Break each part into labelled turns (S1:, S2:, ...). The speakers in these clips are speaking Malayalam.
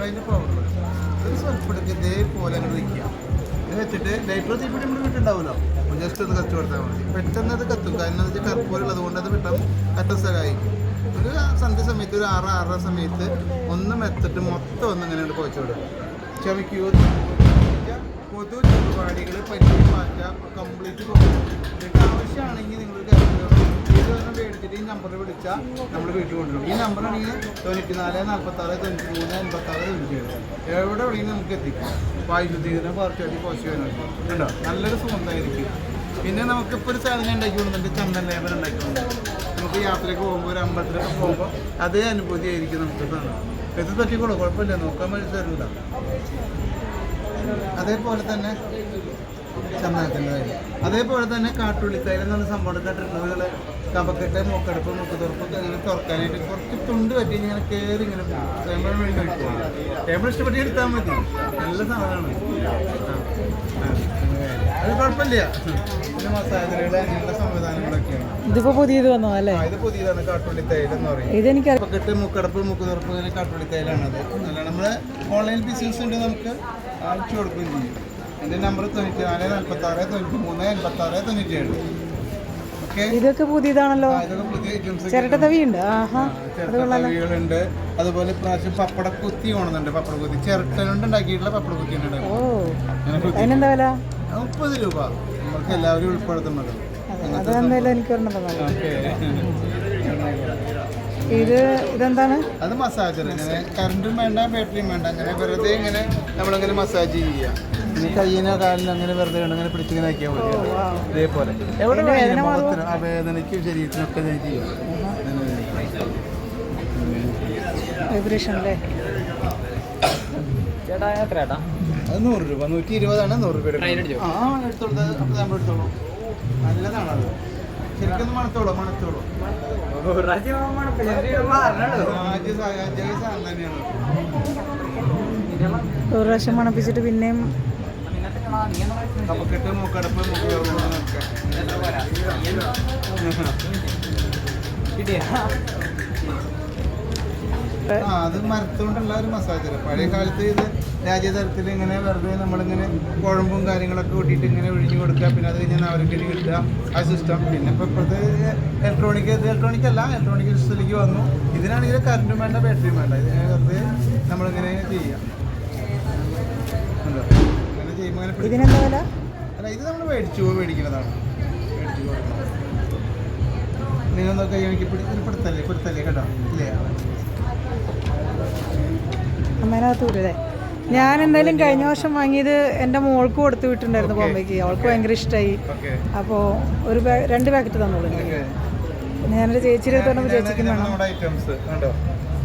S1: അതിന്റെ പവർ ഒരു സ്വൽപ്പം എടുക്കുക ഇതേപോലെ അങ്ങോട്ട് വയ്ക്കുക ഇത് വെച്ചിട്ട് ലൈറ്റർ തീപ്പിടി നമ്മുടെ വീട്ടുണ്ടാവുമല്ലോ ജസ്റ്റ് ഒന്ന് കത്തി കൊടുത്താൽ മതി. പെട്ടെന്ന് അത് കത്തും. കാരണം വെച്ചാൽ കറുപ്പോലുള്ളത് കൊണ്ട് അത് പെട്ടെന്ന് കത്ത സ്ഥലമായി ഒരു സന്ധ്യ സമയത്ത് ഒരു ആറ് ആറര സമയത്ത് ഒന്ന് മെത്തിട്ട് മൊത്തം ഒന്ന് ഇങ്ങനെ കുഴച്ച് വിടും ചവയ്ക്കൂ പൊതു ചുറ്റുപാടികൾ പറ്റി മാറ്റാം. കംപ്ലീറ്റ് പോകും. നിങ്ങൾക്ക് ആവശ്യമാണെങ്കിൽ നിങ്ങൾ ഇതൊന്നും മേടിച്ചിട്ട് ഈ നമ്പർ വിളിച്ചാൽ നമ്മൾ വീട്ടിൽ കൊണ്ടുവരും. ഈ നമ്പർ ആണെങ്കിൽ തൊണ്ണൂറ്റി നാല് നാൽപ്പത്താറ് തൊണ്ണൂറ്റി മൂന്ന് എൺപത്താറ് തൊണ്ണൂറ്റി ഏഴ് എവിടെ വിളിക്കുന്നത് നമുക്ക് എത്തിക്കാം. വായു പാർട്ടി പോസിറ്റീവ് ഉണ്ടോ നല്ലൊരു സുഗന്ധമായിരിക്കും പിന്നെ നമുക്കിപ്പോൾ ഒരു സാധനം ഉണ്ടാക്കി കൊടുക്കുന്നുണ്ട് ചന്ദൻ ലേബർ ഉണ്ടാക്കിക്കൊണ്ട് നമുക്ക് യാത്രയ്ക്ക് പോകുമ്പോൾ ഒരു അമ്പലത്തിലൊക്കെ പോകുമ്പോൾ അതേ അനുഭൂതിയായിരിക്കും നമുക്ക് തന്നെ ഇത് പറ്റിക്കോളൂ കുഴപ്പമില്ല. നോക്കാൻ വേണ്ടി തരില്ല അതേപോലെ തന്നെ ചന്ദനത്തിന്റെ അതേപോലെ തന്നെ കാട്ടുള്ളിത്തൈലം എന്ന് പറഞ്ഞ സംഭവം നിങ്ങൾ കപക്കെട്ട് മൂക്കടപ്പ് മൂക്കുതുറപ്പൊക്കെ ഇങ്ങനെ തുറക്കാനായിട്ട് കുറച്ച് തുണ്ട് പറ്റി ഇങ്ങനെ കയറി ഇങ്ങനെ ടേബിൾ വേണ്ടി വെക്കുക ടേബിൾ ഇഷ്ടപ്പെട്ട് എടുത്താൽ മതി. നല്ല സാധനമാണ്. അത് കുഴപ്പമില്ല. പിന്നെ മസാജറുകൾ അങ്ങനെയുള്ള സംവിധാനങ്ങളൊക്കെയാണ്.
S2: ഇതിപ്പോ പുതിയത് വന്നോ
S1: അല്ലേ ഇത് പുതിയതാണ് കാട്ടുള്ളിത്തൈലം എന്ന് പറയും
S2: ഇതെനിക്ക്
S1: കപക്കെട്ട് മൂക്കടപ്പ് മൂക്കുതുറപ്പ് ഇങ്ങനെ കാട്ടുള്ളിത്തൈലാണത് അല്ല നമ്മൾ ഓൺലൈൻ ബിസിനസ് ഉണ്ട് നമുക്ക് അയച്ചു കൊടുക്കുകയും ചെയ്യും. എന്റെ നമ്പർ തൊണ്ണൂറ്റി നാല് നാൽപ്പത്തി ആറ് തൊണ്ണൂറ്റി മൂന്ന് എൺപത്തി ആറ് തൊണ്ണൂറ്റി ഏഴ്
S2: ഇതൊക്കെ പുതിയതാണല്ലോ
S1: ഇതൊക്കെ പുതിയ ഐറ്റംസ്
S2: ചിരട്ടത്തവി ഉണ്ട്
S1: ചിരട്ടത്തവികളുണ്ട് അതുപോലെ പ്രാവശ്യം പപ്പട കുത്തി ഓണുന്നുണ്ട് പപ്പട കുത്തി. പപ്പടക്കുത്തി ഉണ്ട്
S2: ഓ
S1: അങ്ങനെ കുത്തി
S2: അതിനെന്താ വില?
S1: മുപ്പത് രൂപ. നമുക്ക് എല്ലാവരും ഉൾപ്പെടുത്തുന്നത്
S2: അത്. എന്തായാലും എനിക്ക് ഒരെണ്ണം ഇത് ഇതെന്താണ്?
S1: അത് മസാജർ ഇങ്ങനെ. കറണ്ടും വേണ്ട ബാറ്ററിയും വേണ്ട. അങ്ങനെ വെറുതെ ഇങ്ങനെ നമ്മളിങ്ങനെ മസാജ് ചെയ്യുക. ഇനി കയ്യിനോ കാലിനോ അങ്ങനെ വെറുതെ കൊണ്ട് ഇങ്ങനെ പിടിച്ചിങ്ങനെ ആക്കിയാൽ മതി. ഇതേപോലെ. എവിടെ മുഖത്തിനും ആ വേദനയ്ക്കും ശരീരത്തിനൊക്കെ ഇത് ചെയ്യാം.
S2: വൈബ്രേഷൻ അല്ലേ?
S1: അത് നൂറ് രൂപ. നൂറ്റി ഇരുപതാണ് നൂറ് രൂപ ആ എടുത്തോളൂ. അപ്പോൾ നമ്മൾ എടുത്തോളൂ. നല്ലതാണത്. ശരിക്കും മണത്തോളൂ മണത്തോളൂ.
S2: ഒരു പ്രാവശ്യം മണപ്പിച്ചിട്ട് പിന്നെയും
S1: കപ്പക്കെട്ട് മൂക്കടപ്പ് അത് മരത്തുകൊണ്ടുള്ള ഒരു മസാജ് പഴയ കാലത്ത് ഇത് രാജ്യതലത്തിൽ ഇങ്ങനെ വെറുതെ നമ്മളിങ്ങനെ കുഴമ്പും കാര്യങ്ങളൊക്കെ കൂട്ടിയിട്ട് ഇങ്ങനെ ഒഴിഞ്ഞു കൊടുക്കുക പിന്നെ അത് കഴിഞ്ഞാൽ അവർക്ക് കിട്ടുക ആ സിസ്റ്റം പിന്നെ ഇപ്പോൾ ഇപ്പോഴത്തെ ഇലക്ട്രോണിക് ഇത് ഇലക്ട്രോണിക് അല്ല ഇലക്ട്രോണിക് സിസ്റ്റത്തിലേക്ക് വന്നു. ഇതിനാണെങ്കിൽ കറണ്ടും വേണ്ട ബാറ്ററിയും വേണ്ട. ഇതിനെ വെറുതെ നമ്മളിങ്ങനെ ചെയ്യാം
S2: ഇതിനെന്താ വില?
S1: അല്ല ഇത് നമ്മൾ മേടിച്ചു മേടിക്കുന്നതാണ്. മേടിച്ചു നിങ്ങൾ നോക്കി എനിക്ക് പിടി പിടുത്തല്ലേ പിടുത്തല്ലേ കേട്ടോ? ഇല്ലേ?
S2: അമ്മേനകത്ത് വിടല്ലേ ഞാൻ എന്തായാലും കഴിഞ്ഞ വർഷം വാങ്ങിയത് എന്റെ മോൾക്ക് കൊടുത്തു വിട്ടിട്ടുണ്ടായിരുന്നു ബോംബെക്ക്. അവൾക്ക് ഭയങ്കര ഇഷ്ടമായി
S1: അപ്പോ
S2: അപ്പോൾ ഒരു രണ്ട് പാക്കറ്റ് തന്നോളൂ ഞാനൊരു ചേച്ചിയുടെ അടുത്ത് പറഞ്ഞപ്പോൾ ചേച്ചിക്കും വേണം.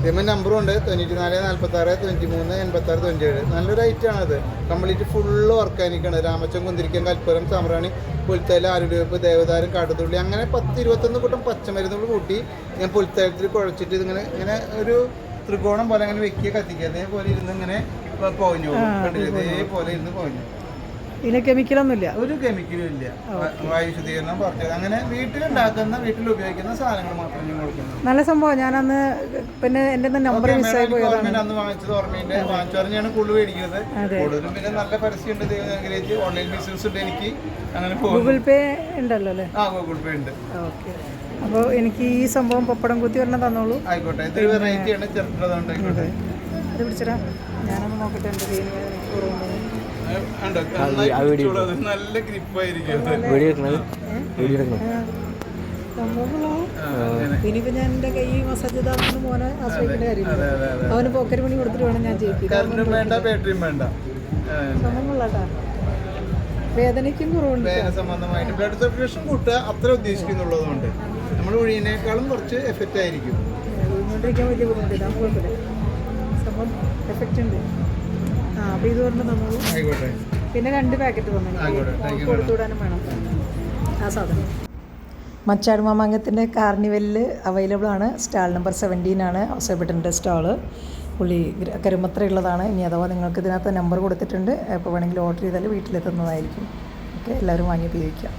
S1: ഐറ്റംസ് നമ്പറും ഉണ്ട്. തൊണ്ണൂറ്റി നാല് നാൽപ്പത്തി ആറ് തൊണ്ണൂറ്റി മൂന്ന് എൺപത്തി ആറ് തൊണ്ണൂറ്റി ഏഴ് നല്ലൊരു ഐറ്റം ആണത്. കംപ്ലീറ്റ് ഫുള്ള് വർക്കാനിക്കാണ് രാമച്ചം കുന്തിരിക്കം കൽപ്പുരം സാമ്പ്രാണി പുൽത്തേല ആരുടുവെപ്പ് ദേവതാരം കാട്ടുതുള്ളി അങ്ങനെ പത്ത് ഇരുപത്തൊന്ന് കൂട്ടം പച്ചമരുന്നുകൾ കൂട്ടി ഞാൻ പുൽത്തേലത്തിൽ കുഴച്ചിട്ട് ഇങ്ങനെ ഇങ്ങനെ ഒരു ത്രികോണം പോലെ അങ്ങനെ വെക്കുക കത്തിക്കുക അതേപോലെ ഇരുന്ന് ഇങ്ങനെ പോയിഞ്ഞു പോകും ഇതേപോലെ ഇരുന്ന് പോയിഞ്ഞു പോകും.
S2: ഇതിന് കെമിക്കലൊന്നുമില്ല.
S1: ഒരു കെമിക്കലും ഇല്ല. വായു ശുദ്ധീകരണം പറഞ്ഞത് അങ്ങനെ വീട്ടിലുണ്ടാക്കുന്ന വീട്ടിൽ ഉപയോഗിക്കുന്ന സാധനങ്ങൾ മാത്രമേ ഞാൻ കൊടുക്കുന്നു.
S2: നല്ല സംഭവം. ഞാനന്ന് പിന്നെ എന്റെ നമ്പർ മിസ്സായി പോയതാണ്.
S1: അന്ന് വാങ്ങിച്ചത് ഓർമ്മയുണ്ട്. വാങ്ങിച്ചു പറഞ്ഞാണ് കൂടുതൽ മേടിക്കുന്നത്. കൂടുതലും പിന്നെ നല്ല പരസ്യമുണ്ട് ദൈവം അനുഗ്രഹിച്ച്. ഓൺലൈൻ ബിസിനസ് ഉണ്ട് എനിക്ക്. അങ്ങനെ
S2: ഗൂഗിൾ പേ ഉണ്ടല്ലോ അല്ലേ?
S1: ആ ഗൂഗിൾ പേ ഉണ്ട്.
S2: ഓക്കെ. അപ്പോൾ എനിക്ക് ഈ സംഭവം പപ്പടം കുത്തി ഒരെണ്ണം തന്നോളൂ.
S1: ആയിക്കോട്ടെ. ഇതൊരു വെറൈറ്റി ആണ്. ചെറുപ്പതുകൊണ്ട് ആയിക്കോട്ടെ.
S2: അത്. പിടിച്ചടാ. ഞാനൊന്ന് നോക്കട്ടെ എന്റെ കയ്യിൽ
S1: നല്ല ഗ്രിപ്പായിരിക്കും.
S2: ഇനിയിപ്പോൾ ഞാൻ എന്റെ കൈ മസാജ് ചെയ്താൽ മോനെ ആശ്രയിക്കേണ്ട കാര്യമില്ല. അവന് പോക്കറ്റ് മണി കൊടുത്തിട്ട് വേണം ഞാൻ ചെയ്യിപ്പിക്കാൻ
S1: വേണ്ട ബാറ്ററിയും വേണ്ട.
S2: കൊള്ളാട്ടാ വേദനയ്ക്കും കുറവുണ്ട്.
S1: വേദന സംബന്ധമായിട്ട് ബ്ലഡ് സർക്കുലേഷൻ കൂട്ടുക അത്ര ഉദ്ദേശിക്കുന്നുള്ളതുകൊണ്ട്. നമ്മൾ ഒഴിയിനേക്കാളും കുറച്ച് എഫക്റ്റ് ആയിരിക്കും.
S2: വലിയ ബുദ്ധിമുട്ടില്ല. സംഭവം എഫക്റ്റ് ഉണ്ട്. അപ്പോൾ ഇത് പറഞ്ഞ് തന്നോളൂ.
S1: ആയിക്കോട്ടെ.
S2: പിന്നെ രണ്ട് പാക്കറ്റ് തന്നെ. വേണം. ആ സാധനം. മച്ചാട് മാമാങ്കത്തിന്റെ കാർണിവലിൽ അവൈലബിൾ ആണ്. സ്റ്റാൾ നമ്പർ സെവന്റീൻ ആണ്. അവസരപ്പെട്ടിട്ടുണ്ട് സ്റ്റാൾ. പുള്ളി കരുമത്ര ഉള്ളതാണ് ഇനി അഥവാ നിങ്ങൾക്ക് ഇതിനകത്ത് നമ്പർ കൊടുത്തിട്ടുണ്ട്. എപ്പോൾ വേണമെങ്കിൽ ഓർഡർ ചെയ്താൽ വീട്ടിലെത്തുന്നതായിരിക്കും. ഓക്കെ എല്ലാവരും വാങ്ങി ഉപയോഗിക്കാം.